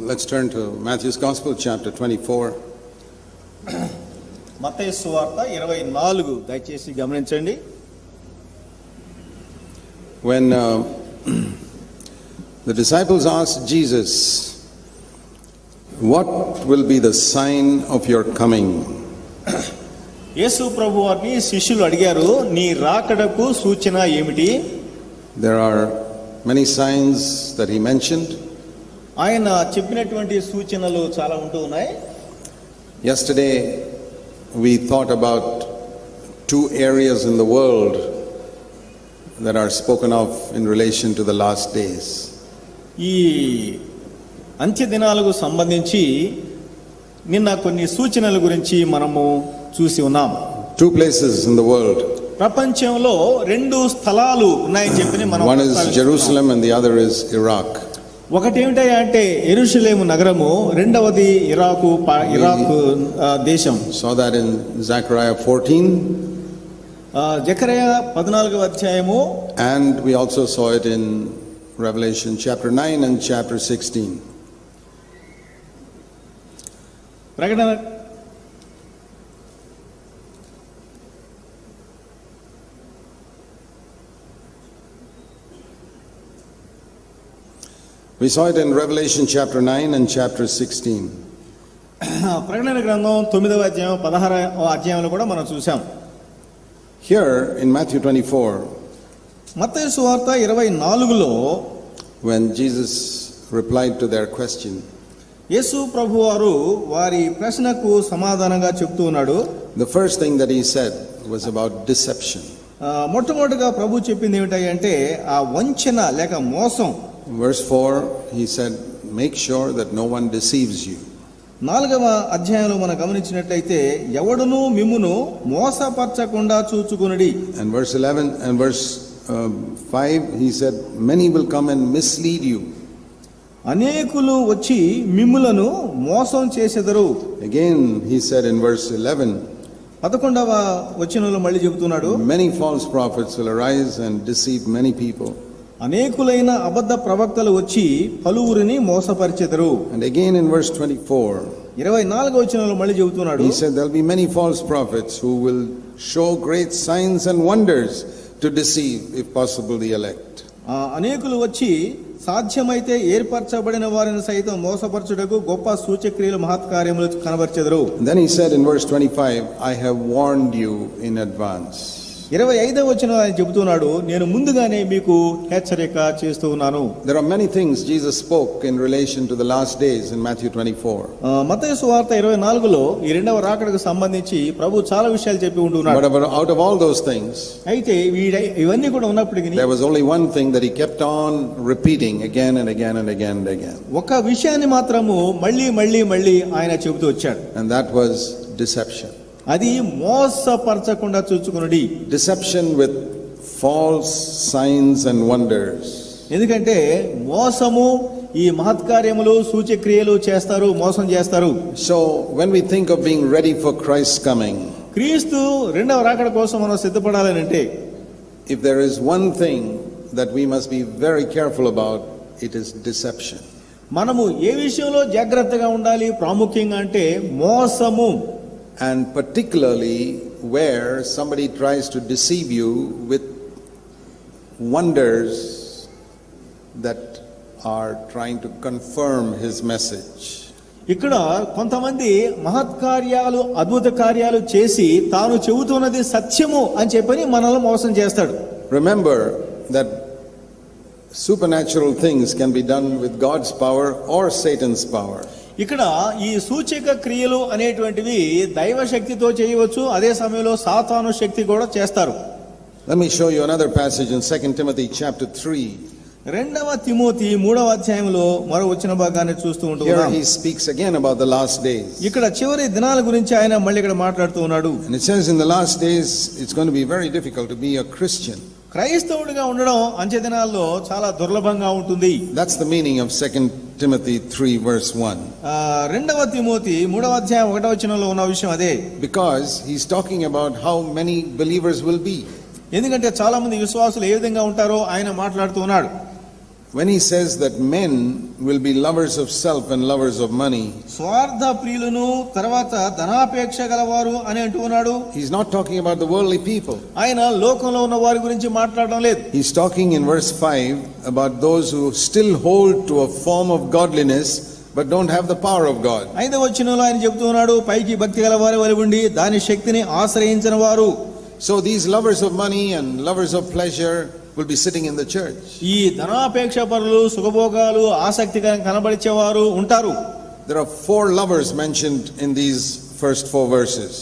Let's turn to Matthew's Gospel, chapter 24. మత్తయి సువార్త ఇరవై నాలుగు దయచేసి గమనించండి When uh, the disciples asked Jesus, What will be the sign of your coming? యేసు ప్రభు వారిని శిష్యులు అడిగారు నీ రాకడకు సూచన ఏమిటి There are many signs that he mentioned. ఆయన చెప్పినటువంటి సూచనలు చాలా ఉంటూ ఉన్నాయి. Yesterday we thought about two areas in the world that are spoken of in relation to the last days ఈ అంత్య దినాలకు సంబంధించి నిన్న కొన్ని సూచనల గురించి మనము చూసి ఉన్నాం. Two places in the world ప్రపంచంలో రెండు స్థలాలు ఉన్నాయని చెప్పి మనం one is Jerusalem and the other is Iraq ఒకటి ఏమిటా అంటే ఎరుషలేము నగరము రెండవది ఇరాకు ఇరాక్ దేశం. So that in Zechariah fourteen జకరయా పద్నాలుగవ అధ్యాయము. And we also saw it in Revelation chapter nine and chapter sixteen ప్రకటన We saw it in Revelation chapter 9 and chapter 16. ప్రకటన గ్రంథం తొమ్మిదవ అధ్యాయం పదహారవ అధ్యాయంలో కూడా మనం చూసాం Here in Matthew 24, మత్తయి సువార్త ఇరవై నాలుగులో when Jesus replied to their question, యేసు ప్రభు వారు వారి ప్రశ్నకు సమాధానంగా చెప్తూ ఉన్నాడు the first thing that he said was about deception. ఆ, మొట్టమొదటిగా ప్రభు చెప్పింది ఏమిటంటే ఆ వంచన లేక మోసం Verse 4, he said, Make sure that no one deceives you. నాలుగవ అధ్యాయంలో మనం గమనించినట్లయితే ఎవడును మిమ్మును మోసపరచకుండా చూచుకునుడి And verse 11 and verse um, 5, he said, Many will come and mislead you. అనేకులు వచ్చి మిమ్ములను మోసం చేసెదరు Again, he said in verse 11, పదకొండవ వచనంలో మళ్ళీ చెబుతున్నాడు Many false prophets will arise and deceive many people. అనేకులైన అబద్ధ ప్రవక్తలు వచ్చి పలువురిని మోసపరిచెదరు. అండ్ అగైన్ ఇన్ వర్స్ 24 24 వచనంలో మళ్ళీ చెబుతున్నాడు. He said there will be many false prophets who will show great signs and wonders to deceive if possible the elect. అనేకులు వచ్చి సాధ్యమైతే ఏర్పరచబడిన వారిని సైతం మోసపరచుటకు గొప్ప సూచక్రియలు మహత్కార్యములు కనబరచెదరు. Then he said in verse 25 I have warned you in advance ఇరవై ఐదవ వచ్చిన ఆయన చెబుతున్నాడు నేను ముందుగానే మీకు హెచ్చరిక చేస్తూ ఉన్నాను. There are many things Jesus spoke in relation to the last days in Matthew twenty four మతయ సువార్త ఇరవై నాలుగులో ఈ రెండవ రాకడకు సంబంధించి ప్రభు చాలా విషయాలు చెప్పి ఉంటున్నాడు. Out of all those things అయితే ఇవన్నీ కూడా ఉన్నప్పటికీ only one thing that kept on repeating again and again and again and again విషయాన్ని మాత్రము మళ్ళీ మళ్ళీ మళ్ళీ ఆయన చెబుతూ వచ్చాడు. అండ్ దట్ వాస్ డిసెప్షన్ అది మోసపరచకుండా చూసుకునడి deception with false signs and wonders ఎందుకంటే మోసము ఈ మహత్కార్యములు సూచక్రియలు చేస్తారు మోసం చేస్తారు. So when we think of being ready for Christ coming క్రీస్తు రెండవ రాకడ కోసం మనం సిద్ధపడాలని అంటే if there is one thing that we must be very careful about it is deception మనము ఏ విషయంలో జాగ్రత్తగా ఉండాలి ప్రాముఖ్యంగా అంటే మోసము. And particularly where somebody tries to deceive you with wonders that are trying to confirm his message. ఇక్కడ కొంతమంది మహత్కార్యాలు అద్భుత కార్యాలు చేసి తాను చెబుతున్నది సత్యము అని చెప్పని మనల్ని మోసం చేస్తాడు Remember that supernatural things can be done with God's power or Satan's power. ఇక్కడ ఈ సూచిక క్రియలు అనేటువంటివి దైవ శక్తితో చేయవచ్చు అదే సమయంలో సాతాను శక్తి కూడా చేస్తారు. Let me show you another passage in 2 Timothy chapter 3. రెండవ తిమోతి మూడవ అధ్యాయంలో మరో వచ్చిన భాగాన్ని చూస్తూ ఉంటాడు speaks again the last days ఇక్కడ చివరి దినాల గురించి ఆయన మళ్ళీ ఇక్కడ మాట్లాడుతూ ఉన్నాడు. The last days it's very difficult be a Christian క్రైస్తవుడిగా ఉండడం అంచె దినాల్లో చాలా దుర్లభంగా ఉంటుంది That's the meaning of 2 Timothy 3 verse 1. ఆ, రెండవ తిమోతి మూడవ అధ్యాయం ఒకటవ వచనంలో ఉన్న విషయం అదే Because he's talking about how many believers will be. ఎందుకంటే చాలా మంది విశ్వాసులు ఏ విధంగా ఉంటారో ఆయన మాట్లాడుతూ ఉన్నాడు when he says that men will be lovers of self and lovers of money, స్వార్థ ప్రియులను తర్వాత ధనాపేక్ష గలవారు అని అంటూ ఉన్నాడు he's not talking about the worldly people. ఆయన లోకంలో ఉన్న వారి గురించి మాట్లాడడం లేదు He's talking in verse 5 about those who still hold to a form of godliness but don't have the power of God. ఐదవ వచనంలో ఆయన చెబుతూ ఉన్నాడు పైకి భక్తి గల వారి వలి ఉండి దాని శక్తిని ఆశ్రయించిన వారు So these lovers of money and lovers of pleasure will be sitting in the church. ఈ ధనాపేక్ష పరులు సుఖభోగాలు ఆసక్తికరంగా కనబడిచేవారు ఉంటారు There are four lovers mentioned in these first four verses.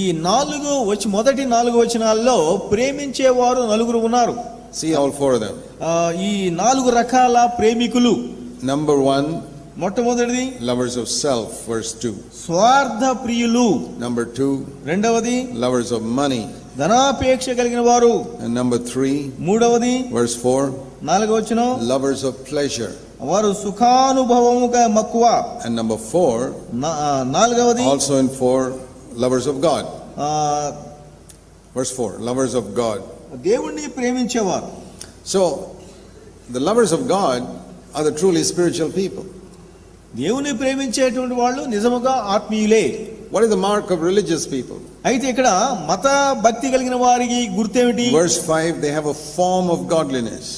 ఈ నాలుగు వచ్చి మొదటి నాలుగు వచనాల్లో ప్రేమించేవారు నలుగురు ఉన్నారు See all four of them. ఆ, ఈ నాలుగు రకాల ప్రేమికులు Number one, మొట్టమొదటిది lovers of self, verse 2. స్వార్థ ప్రియులు Number two, రెండవది lovers of money. ధనాపేక్ష కలిగిన వారు And number three, మూడవది verse 4, నాలుగవ వచనం lovers of pleasure. వారు సుఖానుభవము మక్కువ And number four, నా- ఆ, నాలుగవది also in 4, lovers of God. ఆ, Verse 4, lovers of God. దేవుణ్ణి ప్రేమించేవారు So, the lovers of God are the truly spiritual people. దేవుని ప్రేమించేటువంటి వాళ్ళు నిజముగా ఆత్మీయులే. What is the mark of religious people అయితే ఇక్కడ మత భక్తి కలిగిన వారికి గుర్తేమిటి? Verse 5 they have a form of godliness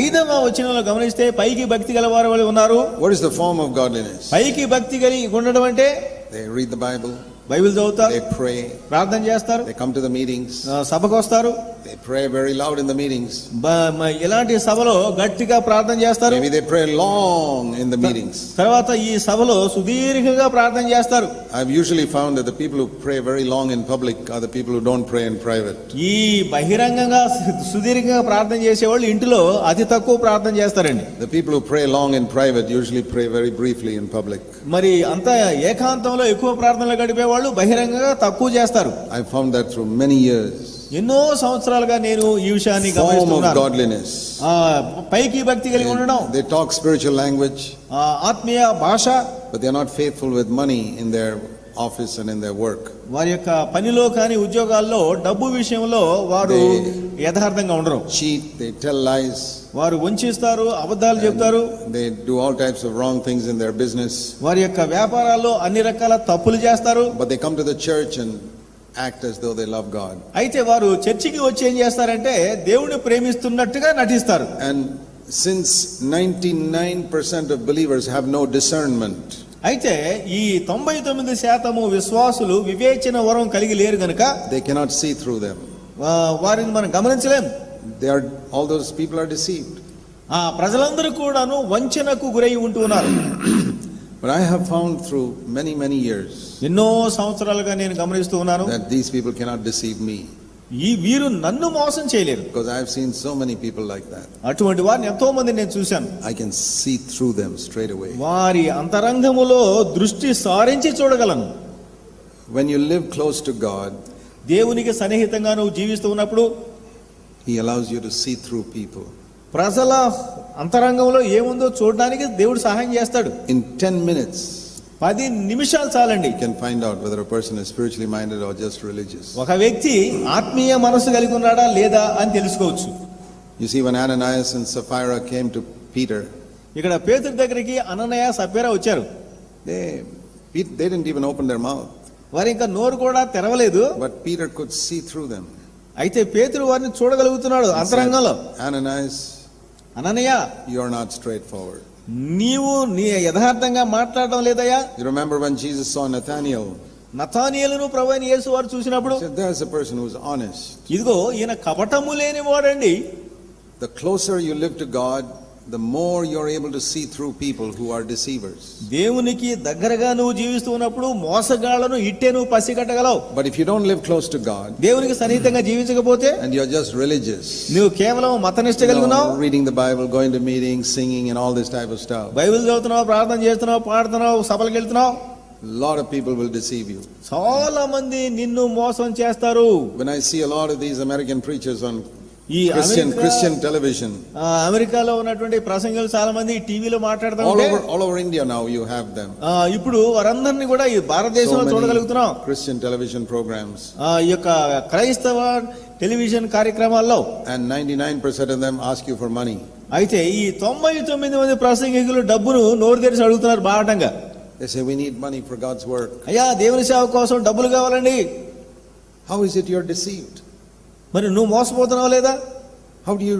ఐదవ వచనంలో గమనిస్తే పైకి భక్తి గల వారు వాళ్ళు ఉన్నారు? What is the form of godliness పైకి భక్తి కలిగి ఉండడం అంటే? They read the Bible Bible చదువుతారు they pray, ప్రార్థన చేస్తారు they come to the meetings, ఆ, సభకు వస్తారు they pray very loud in the meetings. బ- మ- ఇలాంటి సభలో గట్టిగా ప్రార్థన చేస్తారు Maybe they pray long in the meetings. తర్వాత ఈ సభలో సుదీర్ఘంగా ప్రార్థన చేస్తారు I've usually found that the people who pray very long in public are the people who don't pray in private. ఈ బహిరంగంగా సు- సుదీర్ఘంగా ప్రార్థన చేసేవాళ్ళు ఇంటిలో అతి తక్కువ ప్రార్థన చేస్తారండి The people who pray long in private usually pray very briefly in public. మరి అంత ఏకాంతంలో ఎక్కువ ప్రార్థనలు గడిపే వాళ్ళు బహిరంగంగా తక్కువ చేస్తారు. I found that through many years ఎన్నో సంవత్సరాలుగా నేను ఈ విషయాన్ని గమనిస్తున్నాను. పైకి భక్తి కలిగి ఉండడం. దే టాక్ స్పిరిచువల్ లాంగ్వేజ్ ఆత్మీయ భాష. But not faithful with money in their office and in their work వారి యొక్క పనిలో కానీ ఉద్యోగాల్లో డబ్బు విషయంలో వారు యథార్థంగా ఉండరు. చీట్ దే టెల్ లైస్ వారు వంచిస్తారు అబద్ధాలు చెప్తారు. They do all types of wrong things in their business వారి యొక్క వ్యాపారాల్లో అన్ని రకాల తప్పులు చేస్తారు. But they come to the church and act as though they love god. అయితే వారు చర్చికి వచ్చి ఏం చేస్తారంటే దేవుని ప్రేమిస్తున్నట్టుగా నటిస్తారు. And since 99% of believers have no discernment అయితే ఈ తొంభై తొమ్మిది శాతము విశ్వాసులు వివేచన వరం కలిగి లేరు గనుక they cannot see through them వారిని మనం గమనించలేము They are, all those people are deceived. ఆ ప్రజలందరూ కూడాను వంచనకు గురై ఉంటూ ఉన్నారు But I have found through many, many years ఎన్నో సంవత్సరాలుగా నేను గమనిస్తూ ఉన్నాను that these people cannot deceive me ఈ వీరు నన్ను మోసం చేయలేరు because I have seen so many people like that. అటువంటి వారిని ఎంతో మంది నేను చూశాను I can see through them straight away. వారి అంతరంగములో దృష్టి సారించి చూడగలను When you live close to God, దేవునికి సన్నిహితంగా నువ్వు జీవిస్తూ ఉన్నప్పుడు he allows you to see through people ప్రజల అంతరంగంలో ఏముందో చూడడానికి దేవుడు సహాయం చేస్తాడు. ఇన్ టెన్ మినిట్స్ పది నిమిషాలు చాలండి. Can find out whether person spiritually minded or just religious ఒక వ్యక్తి ఆత్మీయ మనసు కలిగి ఉన్నాడా లేదా అని తెలుసుకోవచ్చు. You see one Ananias and Sapphira came to Peter ఇక్కడ పేతురు దగ్గరికి అననయ సఫైరా వచ్చారు. They they did even open their mouth వారి ఇంకా నోరు కూడా తెరవలేదు. But Peter could see through them అయితే పేతురు వారిని చూడగలుగుతున్నాడు అంతరంగంలో. యువర్ నాట్ స్ట్రైట్ ఫార్వర్డ్ నీవు నీ యథార్థంగా మాట్లాడటం లేదయ్యా? Remember when Jesus saw Nathaniel నథానియలును ప్రభువైన వారు చూసినప్పుడు? దట్ పర్సన్ హూ ఆనెస్ట్ ఇదిగో ఈయన కపటము లేని వాడండి the closer you live to God the more you're able to see through people who are deceivers. దేవునికి దగ్గరగా నువ్వు జీవిస్తూ ఉన్నప్పుడు మోసగాళ్లను ఇట్టే నువ్వు పసిగట్టగలవు But if you don't live close to God దేవునికి సన్నిహితంగా జీవించకపోతే and you're just religious, నువ్వు కేవలం మతనిష్ట you కలిగి ఉన్నావు know, reading the Bible, going to meetings, singing, and all this type of stuff, Bible చదువుతున్నావు ప్రార్థన చేస్తున్నావు పాడుతున్నావు సభలకు వెళ్తున్నావు a lot of people will deceive you. చాలా మంది నిన్ను మోసం చేస్తారు When I see a lot of these American preachers on ఈ క్రిస్టియన్ క్రిస్టియన్ టెలివిజన్ అమెరికాలో ఉన్నటువంటి ప్రసంగాలు చాలా మంది టీవీలో మాట్లాడుతూ all over India now you have them ఇప్పుడు వారందరినీ కూడా ఈ భారతదేశంలో చూడగలుగుతున్నాం. క్రిస్టియన్ టెలివిజన్ ప్రోగ్రామ్స్ ఆ ఈ యొక్క క్రైస్తవ టెలివిజన్ కార్యక్రమాల్లో and 99% of them ask you for money అయితే ఈ 99 మంది ప్రసంగికులు డబ్బును నోరు తెరిచి అడుగుతున్నారు బాటంగా they say we need money for God's work అయ్యా దేవుని సేవ కోసం డబ్బులు కావాలండి. How is it you are deceived మరి నువ్వు మోసపోతున్నావు లేదా How do you,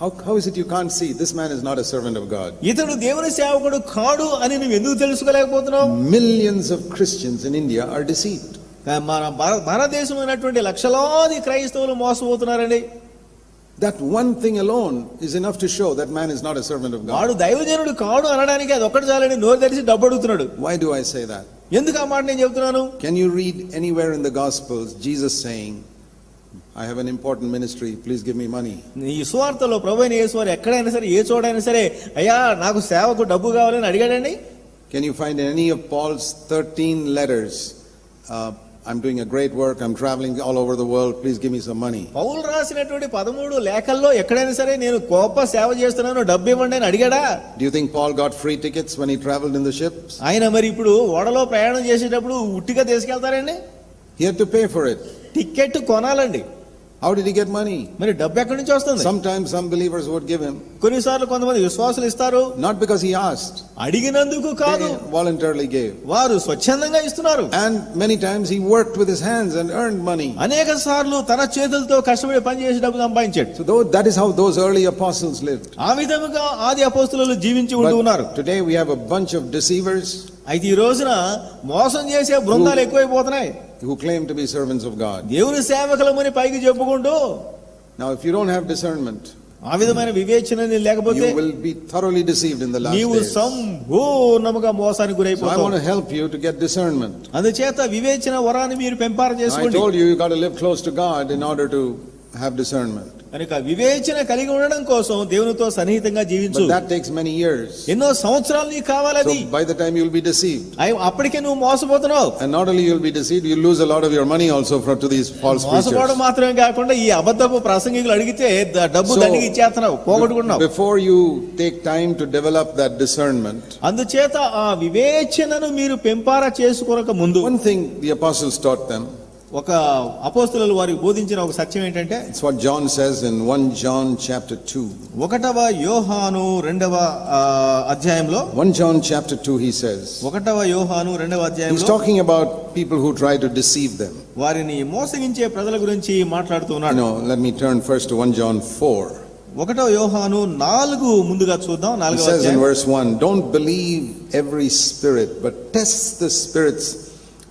how, how is it you can't see? This man is not a servant of God. ఇతడు దేవుని సేవకుడు కాడు అని నువ్వు ఎందుకు తెలుసుకోలేకపోతున్నావు Millions of Christians in India are deceived. మన భార- భారతదేశంలో ఉన్నటువంటి లక్షలాది క్రైస్తవులు మోసపోతున్నారండి That one thing alone is enough to show that man is not a servant of God. వాడు దైవజనుడు కాడు అనడానికి అది ఒక్కటి చాలని నోరు తెరిచి డబ్బు అడుగుతున్నాడు Why do I say that? ఎందుకు ఆ మాట నేను చెబుతున్నాను Can you read anywhere in the Gospels Jesus saying, I have an important ministry, please give me money? ఈ సువార్తలో ప్రభు అయిన యేసు వారు ఎక్కడైనా సరే ఏ చోటైనా సరే అయ్యా నాకు సేవకు డబ్బు కావాలని అడిగాడండి Can you find in any of Paul's 13 letters, uh, I'm doing a great work, I'm traveling all over the world, please give me some money? పౌలు రాసినటువంటి పదమూడు లేఖల్లో ఎక్కడైనా సరే నేను గొప్ప సేవ చేస్తున్నాను డబ్బు ఇవ్వండి అని అడిగాడా Do you think Paul got free tickets when he traveled in the ships? ఆయన మరి ఇప్పుడు ఓడలో ప్రయాణం చేసేటప్పుడు ఉట్టిగా తీసుకెళ్తారండి He had to pay for it. Ticket కొనాలండి How did he get money? మరి డబ్బు ఎక్కడి నుంచి వస్తుంది Sometimes some believers would give him, కొన్నిసార్లు కొంతమంది విశ్వాసులు ఇస్తారు not because he asked, అడిగినందుకు కాదు voluntarily gave. వారు స్వచ్ఛందంగా ఇస్తున్నారు And many times he worked with his hands and earned money. అనేక సార్లు తన చేతులతో కష్టపడి పని చేసి డబ్బు సంపాదించాడు So though, that is how those early apostles lived. ఆ విధముగా ఆది అపోస్తులు జీవించి ఉంటూ ఉన్నారు today we have a bunch of deceivers అయితే ఈ రోజున మోసం చేసే బృందాలు ఎక్కువైపోతున్నాయి who claim to be servants of God. దేవుని సేవకులమని పైకి చెప్పుకుంటూ Now, if you don't have discernment, ఆ విధమైన వివేచన లేకపోతే you will be thoroughly deceived in the last నీవు. సంపూర్ణముగా మోసానికి So I గురైపోతావు want to help you to get discernment. అందుచేత వివేచన వరాన్ని మీరు పెంపార I చేసుకోండి told you you got to live close to God in order to have discernment. కనుక వివేచన కలిగి ఉండడం కోసం దేవునితో సన్నిహితంగా జీవించు. దట్ టేక్స్ మెనీ ఇయర్స్ ఎన్నో సంవత్సరాలు నీకు కావాలది by the time you will I అప్పటికే నువ్వు మోసపోతున్నావు. And not lose a lot money also from to మోసపోవడం మాత్రమే కాకుండా ఈ అబద్ధపు ప్రసంగికులు అడిగితే డబ్బు దానికి ఇచ్చేస్తున్నావు పోగొట్టుకున్నావు before you take time to develop that అందుచేత ఆ వివేచనను మీరు పెంపార చేసుకోవడానికి ముందు. వన్ థింగ్ ది అపోస్టిల్స్ ఒక అపోస్తులు వారికి బోధించిన ఒక సత్యం ఏంటంటే it's what John says in 1 John chapter 2. ఒకటవ యోహాను రెండవ అధ్యాయంలో 1 John chapter 2, he says, ఒకటవ యోహాను రెండవ అధ్యాయంలో talking about people who try to deceive them. వారిని మోసగించే ప్రజల గురించి మాట్లాడుతూ You ఉన్నాడు know, let me turn first to 1 John 4. ఒకటో యోహాను నాలుగు ముందుగా చూద్దాం నాలుగవ అధ్యాయం verse 1 Don't believe every spirit, but test the spirits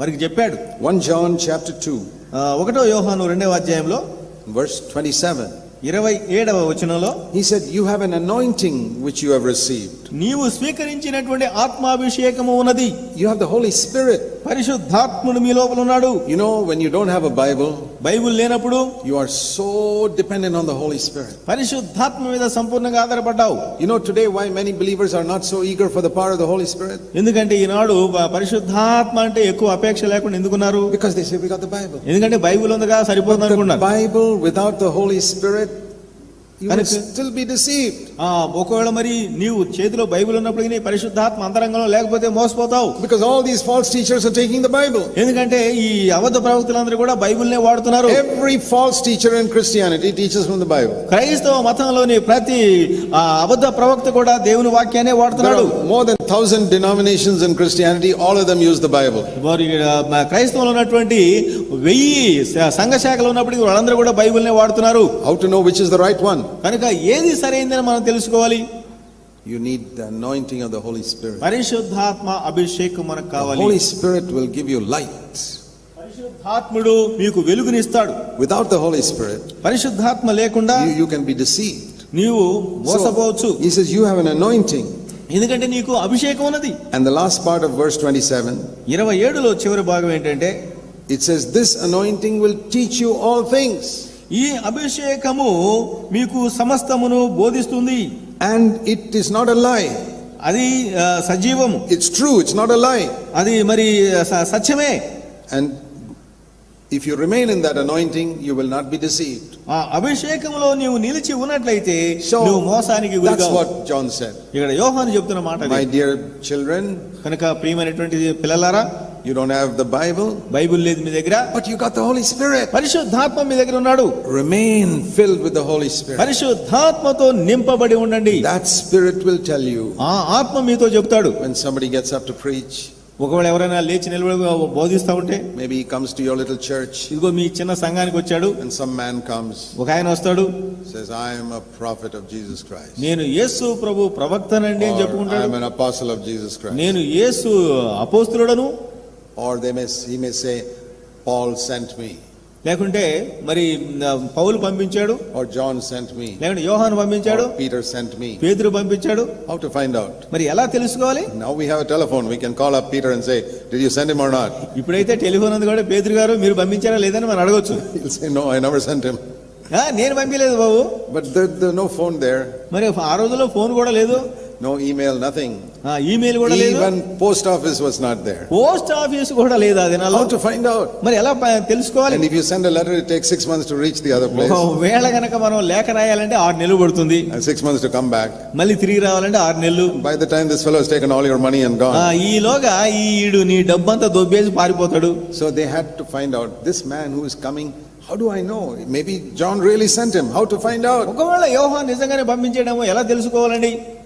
వారికి చెప్పాడు 1 John chapter 2, ఆ, ఒకటో యోహాను రెండవ అధ్యాయంలో verse 27. ఇరవై ఏడవ వచనంలో He said, You have an anointing which you have received. నీవు స్వీకరించినటువంటి ఆత్మాభిషేకము ఉన్నది You have the Holy Spirit. పరిశుద్ధాత్ముడు మీ లోపల ఉన్నాడు. You know when you don't have a Bible Bible లేనప్పుడు you are so dependent on the Holy Spirit పరిశుద్ధాత్మ మీద సంపూర్ణంగా ఆధారపడ్డావు. You know today why many believers are not so eager for the power of the Holy Spirit ఎందుకంటే ఈనాడు పరిశుద్ధాత్మ అంటే ఎక్కువ అపేక్ష లేకుండా ఎందుకున్నారు? Because they say we got the Bible ఎందుకంటే బైబుల్ ఉంది కదా సరిపోతుంది Bible without the Holy Spirit still be deceived. ఆ, ఒకవేళ మరి నీవు చేతిలో బైబిల్ ఉన్నప్పటికీ నీ పరిశుద్ధాత్మ అంతరంగంలో లేకపోతే మోసపోతావు Because all these false teachers are taking the Bible. ఎందుకంటే ఈ అబద్ధ ప్రవక్తలందరూ కూడా బైబిల్నే వాడుతున్నారు Every false teacher in Christianity teaches from the Bible. క్రైస్తవ మతంలోని ప్రతి అబద్ధ ప్రవక్త కూడా దేవుని వాక్యాన్ని వాడుతున్నాడు more than thousand denominations in Christianity, all of them use the Bible. వారి క్రైస్తవంలో ఉన్నటువంటి వెయ్యి సంఘ శాఖలు ఉన్నప్పటికీ వాళ్ళందరూ కూడా బైబిల్నే వాడుతున్నారు How to know which is the right one? కనుక ఏది సరైందని మనం తెలుసుకోవాలి? You need the anointing of the Holy Spirit పరిశుద్ధాత్మ అభిషేకం మనకు కావాలి. Holy Spirit will give you light పరిశుద్ధాత్ముడు మీకు వెలుగునిస్తాడు. వితౌట్ ద హోలీ స్పిరిట్ పరిశుద్ధాత్మ లేకుండా యు కెన్ బి డిసీవ్డ్ నీవు మోసపోవచ్చు. He says you have an anointing ఎందుకంటే నీకు అభిషేకం ఉన్నది. And the last part of verse 27 27 లో చివరి భాగం ఏంటంటే it says this anointing will teach you all things ఈ అభిషేకము మీకు సమస్తమును బోధిస్తుంది And it is not a lie. అది సజీవము It's true, it's not a lie. అది మరి సత్యమే And if you remain in that anointing, you will not be deceived. ఆ అభిషేకంలో నీవు నిలిచి ఉన్నట్లయితే నువ్వు మోసానికి గురికావు what John said. ఇక్కడ యోహాను చెప్తున్న మాట. My dear children, కనుక ప్రియమైనటువంటి పిల్లలారా you don't have the Bible Bible లేదు మీ దగ్గర? But you got the Holy Spirit పరిశుద్ధాత్మ మీ దగ్గర ఉన్నాడు. Remain filled with the Holy Spirit పరిశుద్ధాత్మతో నింపబడి ఉండండి. That Spirit will tell you ఆ ఆత్మ మీతో చెప్తాడు when somebody gets up to preach ఒకవేళ ఎవరైనా లేచి నిలబడి బోధిస్తా ఉంటే maybe comes to your little church ఇదిగో మీ చిన్న సంఘానికి వచ్చాడు. అండ్ సమ్ మ్యాన్ కమ్స్ ఒక ఆయన వస్తాడు. Says I am a prophet of Jesus Christ నేను యేసు ప్రభు ప్రవక్తనండి అని చెప్పుకుంటాడు. I am an apostle of Jesus Christ నేను యేసు అపోస్తలుడను. Or they may, he may say, Paul sent me, లేకుంటే మరి ఆ, పౌలు పంపించాడు or John sent me, లేకుంటే యోహాను పంపించాడు or Peter sent me. పేతురు పంపించాడు How to find out? మరి ఎలా తెలుసుకోవాలి Now we have a telephone. We can call up Peter and say, Did you send him or not? ఇప్పుడైతే టెలిఫోన్ ఉంది కూడా పేతురు గారు మీరు పంపించారా లేదని మనం అడగొచ్చు He'll say, No, I never sent him. ఆ, నేను పంపించలేదు బాబు But there, there's no phone there, మరి ఆ రోజుల్లో ఫోన్ కూడా లేదు no email, nothing. ఆ ఈమెయిల్ కూడా లేదు. Even post office was not there post office కూడా లేదు అది నా నాలో టు ఫైండ్ అవుట్ మరి ఎలా తెలుసుకోవాలి? And if you send a letter it takes 6 months to reach the other place వేళ గనక మనం లేఖ రాయాలంటే ఆరు నెలలు పడుతుంది. 6 మంత్స్ టు కమ్ బ్యాక్ మళ్ళీ తిరిగి రావాలంటే ఆరు నెలలు. By the time this fellows taken all your money and gone ఆ ఈ లోగా ఈ ఈడు నీ డబ్బంతా దొబ్బేసి పారిపోతాడు. So they had to find out this man who is coming How do I know? Maybe John really sent him. How to find out?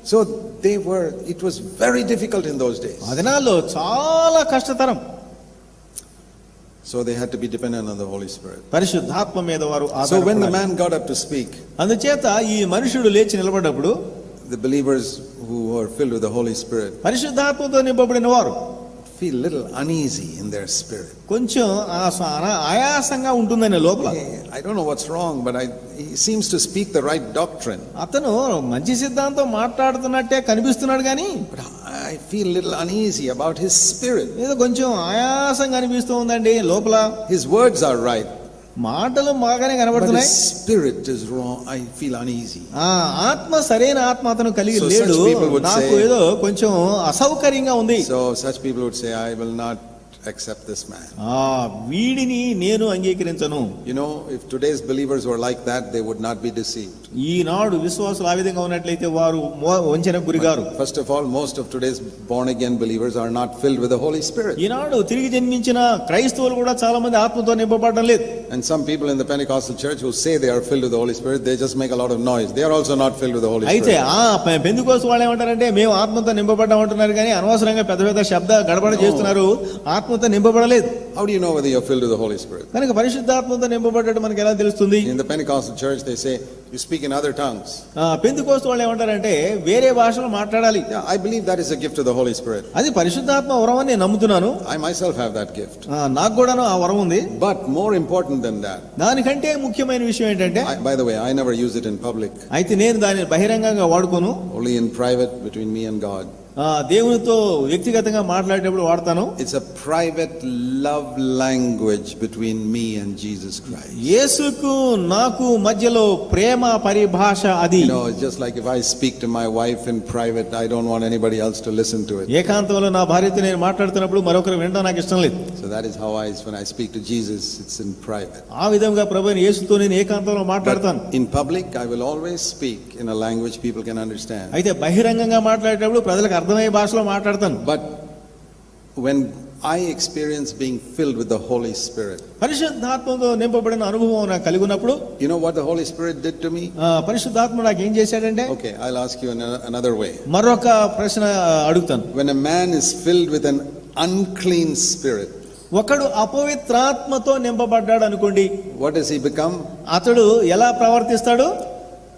So they were, it was very difficult in those days. ఆ దినాల్లో చాలా కష్టతరం So they had to be dependent on the Holy Spirit. పరిశుద్ధాత్మ మీద వారు So when the ఆధారపడాలి. man got up to speak, అందుచేత ఈ మనుషుడు లేచి నిలబడ్డప్పుడు the believers who were filled with the Holy Spirit పరిశుద్ధాత్మతో నింపబడిన వారు feel little uneasy in their spirit. కొంచెం ఆ స- అన- ఆయాసంగా ఉంటుందని లోపల Hey, I don't know what's wrong, but I, he seems to speak the right doctrine. అతను మంచి సిద్ధాంతం మాట్లాడుతున్నట్టే కనిపిస్తున్నాడు కానీ But I feel little uneasy about his spirit. ఏదో కొంచెం ఆయాసంగా అనిపిస్తూ ఉందండి లోపల His words are right, మాటలు బాగానే కనబడుతున్నాయి spirit is wrong. I feel uneasy. ఆ ఆత్మ సరైన ఆత్మ అతను కలిగి లేడు నాకు ఏదో కొంచెం అసౌకర్యంగా ఉంది So such people would say, I will not accept this man. ఆ వీడిని నేను అంగీకరించను You know, if today's believers were like that, they would not be deceived. ఈనాడు విశ్వాసులు ఆ విధంగా ఉన్నట్లయితే వారు వంచనకు గురిగారు First of all, most of today's born again believers are not filled with the Holy Spirit. ఈనాడు తిరిగి జన్మించిన క్రైస్తవులు కూడా చాలా మంది ఆత్మతో నింపబడడం లేదు And some people in the Pentecostal church who say they are filled with the Holy Spirit, they just make a lot of noise. They are also not filled with the Holy అయితే. ఆ పెందుకోసం వాళ్ళు ఏమంటారంటే మేము ఆత్మతో నింపబడ్డాం అంటున్నారు కానీ అనవసరంగా పెద్ద పెద్ద శబ్ద గడబడ చేస్తున్నారు ఆత్మతో నింపబడలేదు How do you know whether you're filled with the Holy Spirit? కనుక పరిశుద్ధాత్మతో నింపబడ్డట్టు మనకి ఎలా తెలుస్తుంది In the Pentecostal church, they say, you speak in other tongues. పెందుకోసం వాళ్ళు ఏమంటారంటే వేరే భాషలో మాట్లాడాలి I believe that is a gift of the Holy Spirit. అది పరిశుద్ధాత్మ వరం అని నేను నమ్ముతున్నాను I myself have that gift. ఆ, నాకు కూడాను ఆ వరం ఉంది But more important than that, దానికంటే ముఖ్యమైన విషయం ఏంటంటే by the way, I never use it in public, అయితే నేను దాన్ని బహిరంగంగా వాడుకోను only in private between me and God. దేవునితో వ్యక్తిగతంగా మాట్లాడేటప్పుడు వాడతాను. It's a private love language between me and Jesus Christ యేసుకు నాకు మధ్యలో ప్రేమ పరిభాష అది. No just like if I speak to my wife in private I don't want anybody else to listen to it ఏకాంతంలో నా భార్యతో నేను మాట్లాడుతున్నప్పుడు మరొకరు వినడం నాకు ఇష్టం లేదు. So that is how I is when I speak to Jesus it's in private ఆ విధంగా ప్రభువు యేసుతో నేను ఏకాంతంలో మాట్లాడతాను. In public I will always speak speak in a language people can understand. అయితే బహిరంగంగా మాట్లాడేటప్పుడు ప్రజలకు అర్థమయ్యే భాషలో మాట్లాడతాను But when I experience being filled with the Holy Spirit, పరిశుద్ధాత్మతో నింపబడిన అనుభవం నాకు కలిగి ఉన్నప్పుడు you know what the Holy Spirit did to me? ఆ, పరిశుద్ధాత్మ నాకు ఏం చేశాడంటే Okay, I'll ask you in a- another way. మరొక ప్రశ్న అడుగుతాను When a man is filled with an unclean spirit, ఒకడు అపవిత్రాత్మతో నింపబడ్డాడు అనుకోండి what does he become? అతడు ఎలా ప్రవర్తిస్తాడు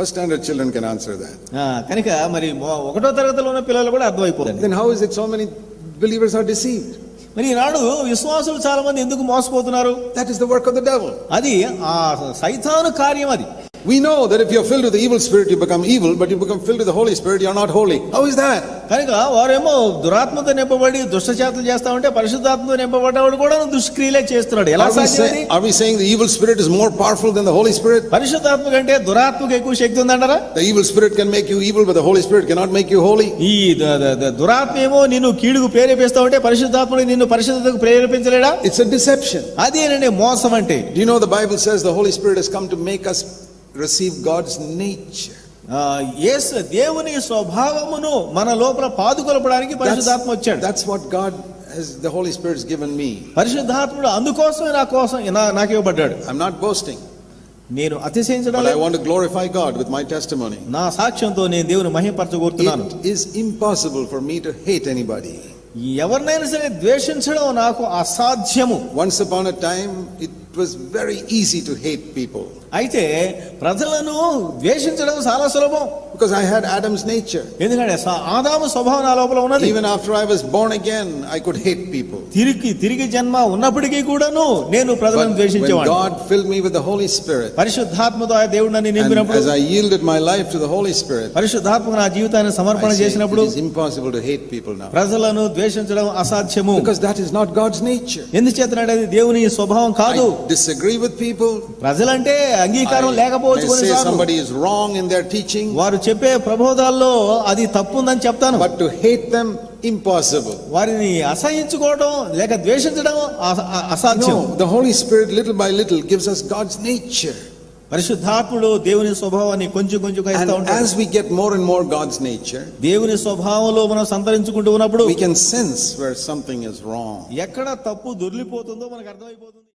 first standard children can answer that కనుక మరి ఒకటో తరగతిలో ఉన్న పిల్లలు కూడా అర్థమైపోతారు. Then how is it so many believers are deceived మరి ఈనాడు విశ్వాసులు చాలా మంది ఎందుకు మోసపోతున్నారు? That is the work of the devil అది ఆ సైతాను కార్యం అది. We know that if you're filled with the evil spirit, you become evil, but you become filled with the Holy Spirit, you're not holy. How is that? కనుక వారేమో దురాత్మతో నింపబడి దుష్ట చేతలు చేస్తా ఉంటే పరిశుద్ధాత్మతో నింపబడ్డవాడు కూడా దుష్క్రియలే చేస్తున్నాడు ఎలా Are we, సాధ్యం say, are we saying the evil spirit is more powerful than the Holy Spirit? పరిశుద్ధాత్మ కంటే దురాత్మకు ఎక్కువ శక్తి ఉందంటారా The evil spirit can make you evil, but the Holy Spirit cannot make you holy. ఈ ద- ద- ద- దురాత్మ ఏమో నిన్ను కీడుకు ప్రేరేపిస్తా ఉంటే పరిశుద్ధాత్ముడు నిన్ను పరిశుద్ధతకు ప్రేరేపించలేడా It's a deception. అదేనండి మోసం అంటే Do you know the Bible says the Holy Spirit has come to make us receive God's nature? ఆ, యేసు దేవుని స్వభావమును మన లోపల పాదుకొలపడానికి పరిశుద్ధాత్మ వచ్చాడు that's what God has, the Holy Spirit has given me. పరిశుద్ధాత్ముడు అందుకోసమే నా కోసం నా- నాకు ఇవ్వబడ్డాడు I'm not boasting, నేను అతిశయించడం but I లేదు. want to glorify God with my testimony. నా సాక్ష్యంతో నేను దేవుని మహిమపరచగోరుతున్నాను It is impossible for me to hate anybody. ఎవరినైనా సరే ద్వేషించడం నాకు అసాధ్యము Once upon a time, it was very easy to hate people అయితే ప్రజలను ద్వేషించడం చాలా సులభం. Because I had Adam's nature. ఎందుకంటే ఆదాము స్వభావం నా లోపల ఉన్నది Even after I was born again, I could hate people. తిరిగి తిరిగి జన్మ ఉన్నప్పటికీ కూడాను నేను ప్రజలను when ద్వేషించేవాడు God filled me with the Holy Spirit, పరిశుద్ధాత్మతో ఆ దేవుడు నన్ను నింపినప్పుడు as I yielded my life to the Holy Spirit, పరిశుద్ధాత్మకు నా జీవితాన్ని సమర్పణ I చేసినప్పుడు it is impossible to hate people now ప్రజలను ద్వేషించడం అసాధ్యము because that is not God's nature. ఎందుచేతనంటే అది దేవుని స్వభావం కాదు I disagree with people. ప్రజలంటే అంగీకారం I లేకపోవచ్చు say కొన్నిసార్లు somebody is wrong in their teaching, వారు చెప్పే ప్రబోధాల్లో అది తప్పు ఉందని చెప్తాను. But to hate them impossible వారిని అసహించుకోవడం లేక ద్వేషించడం అసాధ్యం. The Holy Spirit little by little gives us God's nature పరిశుద్ధాత్ముడు దేవుని స్వభావాన్ని కొంచెం కొంచెం కాస్తా ఉంటాడు. as we get more and more god's nature దేవుని స్వభావంలో మనం సంతరించుకుంటూ ఉన్నప్పుడు we can sense where something is wrong. ఎక్కడ తప్పు దొర్లిపోతుందో మనకు అర్థమైపోతుంది.